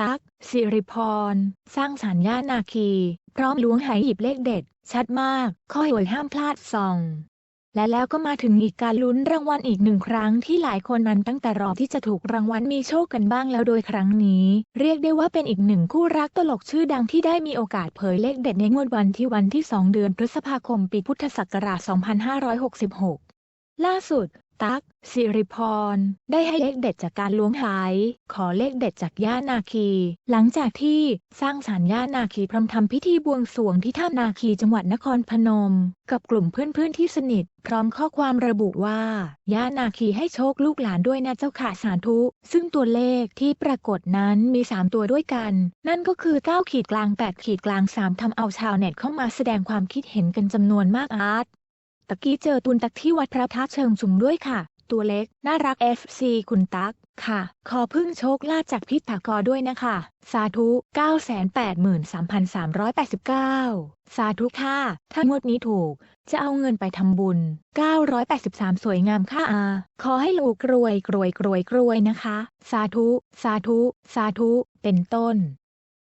ตั๊กสิริพร สร้างสรรค์ย่านนาคี พร้อมล้วงหายหยิบเลขเด็ด ชัดมาก ข้อหวยห้ามพลาดส่อง และแล้วก็มาถึงอีกการลุ้นรางวัลอีกหนึ่งครั้งที่หลายคนนั้นตั้งแต่รอที่จะถูกรางวัลมีโชคกันบ้างแล้วโดยครั้งนี้ เรียกได้ว่าเป็นอีกหนึ่งคู่รักตลกชื่อดังที่ได้มีโอกาสเผยเลขเด็ดในงวดวันที่วันที่ 2 เดือนพฤษภาคมปีพุทธศักราช 2566ล่าสุด ตั๊กสิริพร ได้ให้เลขเด็ดจากการล้วงหาย ขอเลขเด็ดจากย่านาคี หลังจากที่สร้างสารย่านาคีพร้อมทำพิธีบวงสรวงที่ถ้ำนาคีจังหวัดนครพนม กับกลุ่มเพื่อนๆที่สนิท พร้อมข้อความระบุว่า ย่านาคีให้โชคลูกหลานด้วยนะเจ้าค่ะสาธุ ซึ่งตัวเลขที่ปรากฏนั้นมี 3 ตัวด้วยกัน นั่นก็คือ9ขีดกลาง8ขีดกลาง3ทำเอาชาวเน็ตเข้ามาแสดงความคิดเห็นกันจำนวนมากอาร์ต ตะกี้เจอตุนตักที่วัดพระธาตุเชิงชุมด้วยค่ะ ตัวเล็ก น่ารัก FC คุณตักค่ะ ขอพึ่งโชคลาภจากพี่ถากรด้วยนะคะ สาธุ 983,389 สาธุค่ะ ถ้างวดนี้ถูก จะเอาเงินไปทำบุญ 983 สวยงามค่ะอา ขอให้ลูกรวยกรวยกรวยกรวยนะคะ สาธุ สาธุ สาธุ เป็นต้น